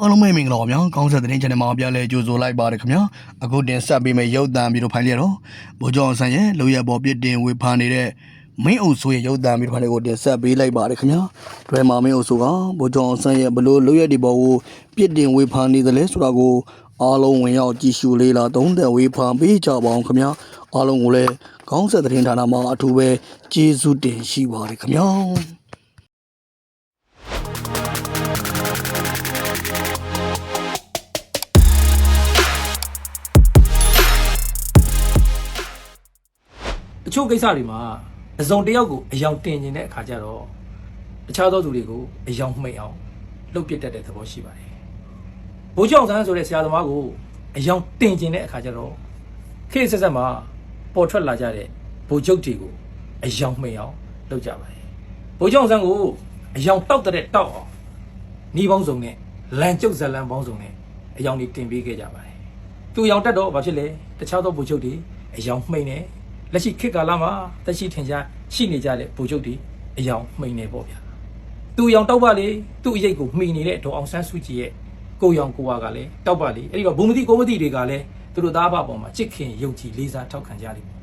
အားလုံးပဲမင်္ဂလာပါဗျာကောင်းဆက်တဲ့ channel မှာပြန်လဲကြိုဆိုလိုက်ပါရခင်ဗျာအခုတင်ဆက်ပေးမယ့်ရုပ်သံပြီးတော့ဖိုင်လျက်တော့ဗိုလ်ချုပ်အောင်ဆန်းရဲ့လိုရပေါ်ပြစ်တင်ဝေဖန်နေတဲ့မင်းအုပ်ဆိုရဲ့ရုပ်သံပြီးတော့ဖိုင်လေးကိုတင်ဆက်ပေးလိုက်ပါရခင်ဗျာဒွဲမာမင်းအုပ်ဆိုကဗိုလ်ချုပ်အောင်ဆန်းရဲ့ဘလို့လိုရဒီပေါ်ကိုပြစ်တင်ဝေဖန်နေသလဲဆိုတာကိုအားလုံးဝင်ရောက်ကြည့်ရှုလေးလာသုံးသပ်ဝေဖန်ပေးကြပါအောင်ခင်ဗျာအားလုံးကိုလည်းကောင်းဆက်တဲ့ဌာနမှာအထူးပဲကျေးဇူးတင်ရှိပါရခင်ဗျာ တချို့ကိစ္စတွေမှာအစုံတစ်ယောက်ကိုအယောင်တင်နေတဲ့အခါကျတော့တခြားသောသူတွေကိုအယောင်မှိတ်အောင်လှုပ်ပစ်တတ်တဲ့သဘောရှိပါတယ်။ဘိုးကျောင်းဆန်းဆိုတဲ့ဆရာသမားကိုအယောင်တင်ကျင်တဲ့အခါကျတော့ခေတ်ဆက်ဆက်မှာပေါ်ထွက်လာကြတဲ့ဘိုလ်ချုပ်တွေကိုအယောင်မှိတ်အောင်လုပ်ကြပါတယ်။ဘိုးကျောင်းဆန်းကိုအယောင်တောက်တဲ့တောက်အောင်နှီးပေါင်းစုံနဲ့လန်ကျုပ်ဇလန်ပေါင်းစုံနဲ့အယောင်တွေတင်ပေးခဲ့ကြပါတယ်။သူအယောင်တက်တော့ဘာဖြစ်လဲတခြားသောဘိုလ်ချုပ်တွေအယောင်မှိတ်နေ လက်ရှိခေတ်ကာလမှာတက်ရှိထင်ရှားရှိနေကြတဲ့ဗိုလ်ချုပ်တွေအယောင်မှိန်နေပေါ့ဗျာသူအယောင်တောက်ပါလေသူ့အရေးကိုမှီနေတဲ့ဒေါ်အောင်ဆန်းစုကြည်ရဲ့ကိုရောင်ကိုဝါကလည်းတောက်ပါလေအဲ့ဒီတော့ဘုံမတိကိုမတိတွေကလည်းသူတို့သားဘပေါ်မှာချစ်ခင်ယုံကြည်လေးစားထောက်ခံကြလိမ့်မယ်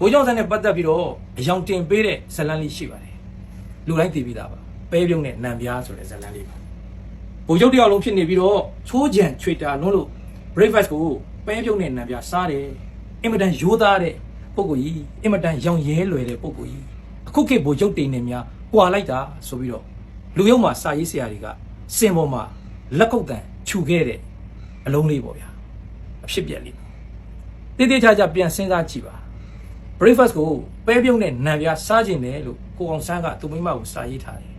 ဘိုးကျောင်းဆန်းနဲ့ပတ်သက်ပြီးတော့အယောင်တင်ပေးတဲ့ဇလန်းလေးရှိပါတယ်လူတိုင်းသိပြီးသားပါပဲပြုံးနဲ့နံပြားဆိုတဲ့ဇလန်းလေးပါဗိုလ်ချုပ်တယောက်လုံးဖြစ်နေပြီးတော့ချိုးကြံချွေတာလုံးလို့ breakfast ကိုပဲပြုံးနဲ့နံပြားစားတယ်အင်မတန်ရိုးသားတဲ့ ပုဂ္ဂိုလ်ကြီးအင်မတန်ရောင်ရဲလွယ်တဲ့ပုဂ္ဂိုလ်ကြီးအခုခေတ်ဗိုလ်ချုပ်တင်နေများကွာလိုက်တာဆိုပြီးတော့လူရုံမှာစာရေးဆရာတွေကစင်ပေါ်မှာလက်ကုပ်တန်ခြူခဲ့တဲ့အလုံးလေးပေါ့ဗျာအဖြစ်ပြက်လေးတည်တည်ချာချာပြန်စဉ်းစားကြည့်ပါ breakfast ကိုပဲပြုံးနဲ့နံပြားစားခြင်းတယ်လို့ကိုအောင်ဆန်းကသူမိမကိုစာရေးထားတယ်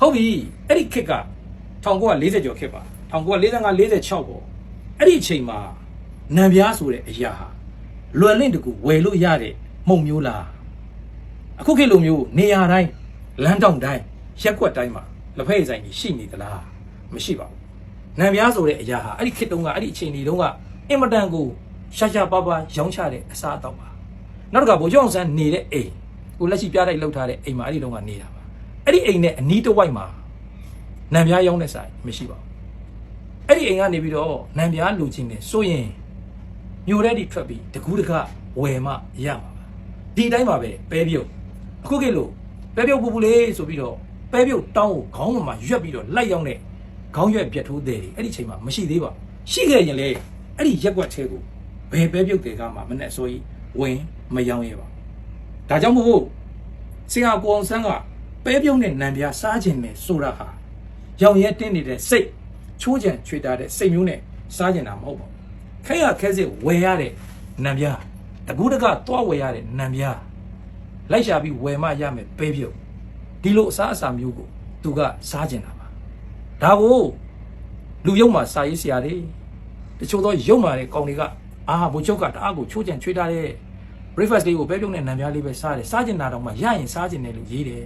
ဟုတ်ပြီအဲ့ဒီခေတ်က1940ကျော်ခေတ်ပါ1945 46ပေါ့အဲ့ဒီအချိန်မှာနံပြားဆိုတဲ့အရာဟာ လွယ်လင့်တကူဝယ်လို့ရတဲ့မုံမျိုးလားအခုခေတ်လိုမျိုးနေရာတိုင်းလမ်းတောင်တိုင်းရက်ကွက်တိုင်းမှာလက်ဖက်ရည်ဆိုင်ကြီးရှိနေသလားမရှိပါဘူးနံပြားဆိုတဲ့အရာဟာအဲ့ဒီခေတ်တုန်းကအဲ့ဒီအချိန်ဒီတုန်းကအင်မတန်ကိုရှာရှာပါပါရောင်းချတဲ့အစားအသောက်ပါနောက်တစ်ခါဘိုးကျောင်းဆန်းနေတဲ့အိမ်ကိုလက်ရှိပြတိုက်လောက်ထားတဲ့အိမ်မှာအဲ့ဒီတုန်းကနေတာပါအဲ့ဒီအိမ်နဲ့အနီးတစ်ဝိုက်မှာနံပြားရောင်းတဲ့ဆိုင်မရှိပါဘူးအဲ့ဒီအိမ်ကနေပြီးတော့နံပြားလူချင်းနေဆိုရင် မြို့ထဲတိထွက်ပြီးတကူးတကဝယ်မှရမှာပါဒီတိုင်းပါပဲပဲပြုတ်အခုခေတ်လို့ပဲပြုတ်ပူပူလေးဆိုပြီးတော့ပဲပြုတ်တောင်းကိုခေါင်းပေါ်မှာရွက်ပြီးတော့လိုက်ရောက်တဲ့ခေါင်းရွက်ပြတ်ထိုးတဲ့တွေအဲ့ဒီချိန်မှာမရှိသေးပါဘူးရှိခဲ့ရင်လေအဲ့ဒီရက်ွက်သေးကိုဘယ်ပဲပြုတ်တွေကမှမနဲ့အစိုးရဝင်မယောင်းရပါဘူးဒါကြောင့်မို့ဆရာကိုအောင်ဆန်းကပဲပြုတ်နဲ့နံပြားစားခြင်းနဲ့ဆိုတာဟာရောင်ရဲတင်းနေတဲ့စိတ်ချိုးချံချွေတာတဲ့စိတ်မျိုးနဲ့စားကျင်တာမဟုတ်ပါဘူး ခဲရခဲစစ်ဝယ်ရတဲ့နံပြားတကူးတကသွားဝယ်ရတဲ့နံပြားလိုက်ရှာပြီးဝယ်မှရမယ်ပဲပြုတ်ဒီလိုအစားအစာမျိုးကိုသူကစားကျင်တာပါဒါကိုလူယုံမှာစာရေးဆရာတွေတချို့သောယုံမာတဲ့ကောင်တွေကအာဘိုလ်ချုပ်ကတအားကိုချိုးချင်ချွေးထားတဲ့ breakfast လေးကိုပဲပြုတ်နဲ့နံပြားလေးပဲစားတယ်စားကျင်တာတော့မှရရင်စားကျင်တယ်လို့ရေးတယ်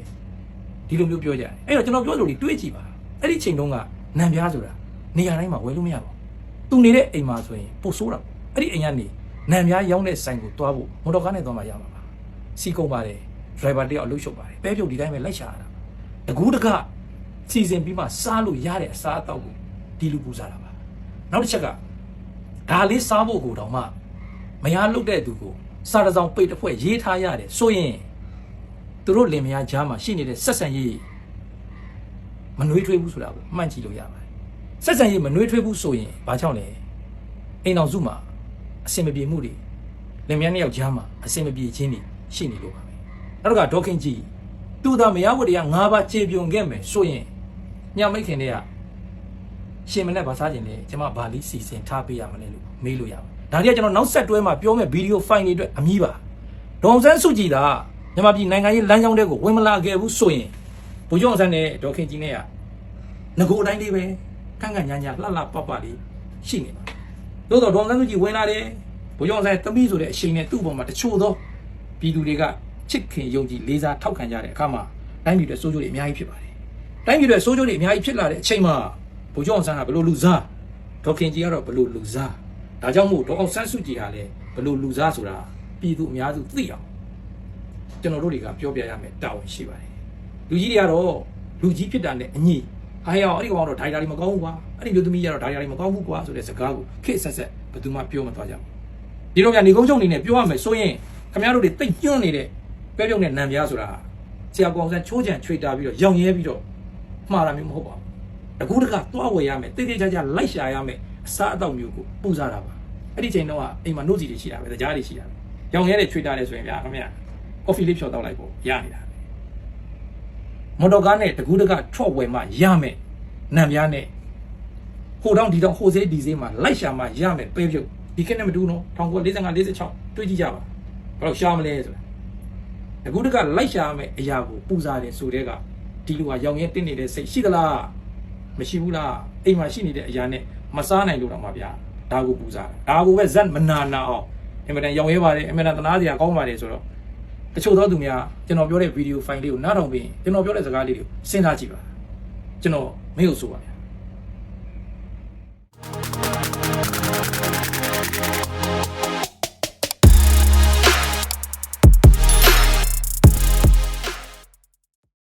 ဒီလိုမျိုးပြောကြတယ်အဲ့တော့ကျွန်တော်ပြောလို့ဒီတွေးကြည့်ပါအဲ့ဒီချိန်တုန်းကနံပြားဆိုတာနေရာတိုင်းမှာဝယ်လို့မရပါဘူး သူနေတဲ့အိမ်မှာဆိုရင်ပိုဆိုးတာပေါ့အဲ့ဒီအိမ်ကနေနံများရောင်းတဲ့ဆိုင်ကိုတွားဖို့မော်တော်ကားနဲ့သွားမှရမှာပါစီကုံပါတယ်ဒရိုင်ဘာတယောက်အလုပ်ရှုပ်ပါတယ်ပဲပြုတ်ဒီတိုင်းပဲလိုက်ရှာရတာတကူးတကစီစဉ်ပြီးမှစားလို့ရတဲ့အစားအသောက်ကိုဒီလူပူစားတာပါနောက်တစ်ချက်ကဒါလေးစားဖို့ကိုတော့မှမရလုတ်တဲ့သူကိုစားတစောင်ပိတ်တစ်ဖွဲ့ရေးထားရတယ်ဆိုရင်သူတို့လင်မယားကြားမှာရှိနေတဲ့ဆက်ဆံရေးမနှွေးထွေးဘူးဆိုတာကိုမှန်ကြည့်လို့ရပါတယ် ဆက်ဆံရေးမနှွေးထွေးဘူးဆိုရင်ဘာကြောင့်လဲအိမ်တော်စုမှာအစင်မပြေမှုတွေလင်မယားနှစ်ယောက်ကြားမှာအစင်မပြေခြင်းတွေရှိနေလို့ပါပဲနောက်တစ်ခါဒေါခင်ကြီးသူသာမယားဝတ္တရား၅ပါးခြေပြုံခဲ့မယ်ဆိုရင်ညမိတ်ခင်တွေကရှင်မနဲ့ဗာစားခြင်းလေကျွန်မဗာလီစီစဉ်ထားပေးရမလဲလို့မေးလို့ရပါဒါတွေကကျွန်တော်နောက်ဆက်တွဲမှာပြောမဲ့ဗီဒီယိုဖိုင်တွေအတွက်အမီးပါဒေါအောင်ဆန်းစုကြည်သာမြန်မာပြည်နိုင်ငံရေးလမ်းကြောင်းတွေကိုဝင်မလာခဲ့ဘူးဆိုရင်ဘုံကျောင်းဆန်းနဲ့ဒေါခင်ကြီးနဲ့ကငကိုအတိုင်းလေးပဲ ကန့်ကန့်ညာညာလှလှပပလေးရှိနေပါသို့တော့ဒေါန်ဆန်းစုကြည်ဝင်လာတယ်ဘုံကျောင်းဆိုင်တမိဆိုတဲ့အချိန်နဲ့သူ့ဘောမှာတချို့သောပြည်သူတွေကချစ်ခင်ယုံကြည်လေးစားထောက်ခံကြတဲ့အခါမှာတိုင်းပြည်တွေစိုးကျိုးတွေအများကြီးဖြစ်ပါတယ်တိုင်းပြည်တွေစိုးကျိုးတွေအများကြီးဖြစ်လာတဲ့အချိန်မှာဘုံကျောင်းဆန်းကဘလို့လူစားဒေါခင်ကြီးကတော့ဘလို့လူစားဒါကြောင့်မို့ဒေါအောင်ဆန်းစုကြည်ဟာလည်းဘလို့လူစားဆိုတာပြည်သူအများစုသိအောင်ကျွန်တော်တို့တွေကပြောပြရမယ်တာဝန်ရှိပါတယ်လူကြီးတွေကတော့လူကြီးဖြစ်တာနဲ့အညီ အားရအောင်အဲ့ဒီကောင်ကတော့ဒိုင်တာတွေမကောင်းဘူးကွာအဲ့ဒီမျိုးသမီးကတော့ဒိုင်တာတွေမကောင်းဘူးကွာဆိုတဲ့စကားကိုခေတ်ဆက်ဆက်ဘယ်သူမှပြောမသွားကြဘူးဒီလိုများနေကုန်းချုပ်အနေနဲ့ပြောရမယ်ဆိုရင်ခင်ဗျားတို့တွေတိတ်ညွန့်နေတဲ့ပဲပြုံးတဲ့နံပြားဆိုတာဆရာကောင်ဆန်းချိုးချံချွေတာပြီးတော့ရောင်ရဲပြီးတော့မှားတာမျိုးမဟုတ်ပါဘူးတကူတကသွားဝယ်ရမယ်တိတ်တိတ်ကြကြလိုက်ရှာရမယ်အစားအသောက်မျိုးကိုပူစားတာပါအဲ့ဒီချိန်တော့အိမ်မှာနှုတ်စီတွေရှိတာပဲကြားတွေရှိတာပဲရောင်ရဲတဲ့ချွေတာလဲဆိုရင်ဗျာခင်ဗျာကော်ဖီလေးဖြော်တောက်လိုက်ပေါ့ရနေတာ မော်တော်ကားနဲ့တကူးတကထွက်ဝယ်မှရမယ်နံပြားနဲ့ဟိုတောင်ဒီတောင်ဟိုစေးဒီစေးမှလိုက်ရှာမှရမယ်ပဲပြုတ်ဒီခေတ်နဲ့မတူနော်1945 46တွေးကြည့်ကြပါဘယ်တော့ရှာမလဲဆိုတာတကူးတကလိုက်ရှာမယ်အရာကိုပူစားတယ်ဆိုတဲ့ကဒီလူကရောင်ရဲတင်းနေတဲ့စိတ်ရှိသလားမရှိဘူးလားအိမ်မှာရှိနေတဲ့အရာနဲ့မစားနိုင်လို့တော့မှာဗျာဒါကိုပူစားတာဒါကိုပဲဇက်မနာနာအောင်အင်မတန်ရောင်ရဲပါတယ်အင်မတန်သနာစရာကောင်းပါတယ်ဆိုတော့ တချို့သောသူများကျွန်တော်ပြောတဲ့ဗီဒီယိုဖိုင်လေးကိုနားထောင်ပြီးကျွန်တော်ပြောတဲ့စကားလေးတွေကိုစဉ်းစားကြည့်ပါကျွန်တော်မင်းကိုဆိုပါဗျာ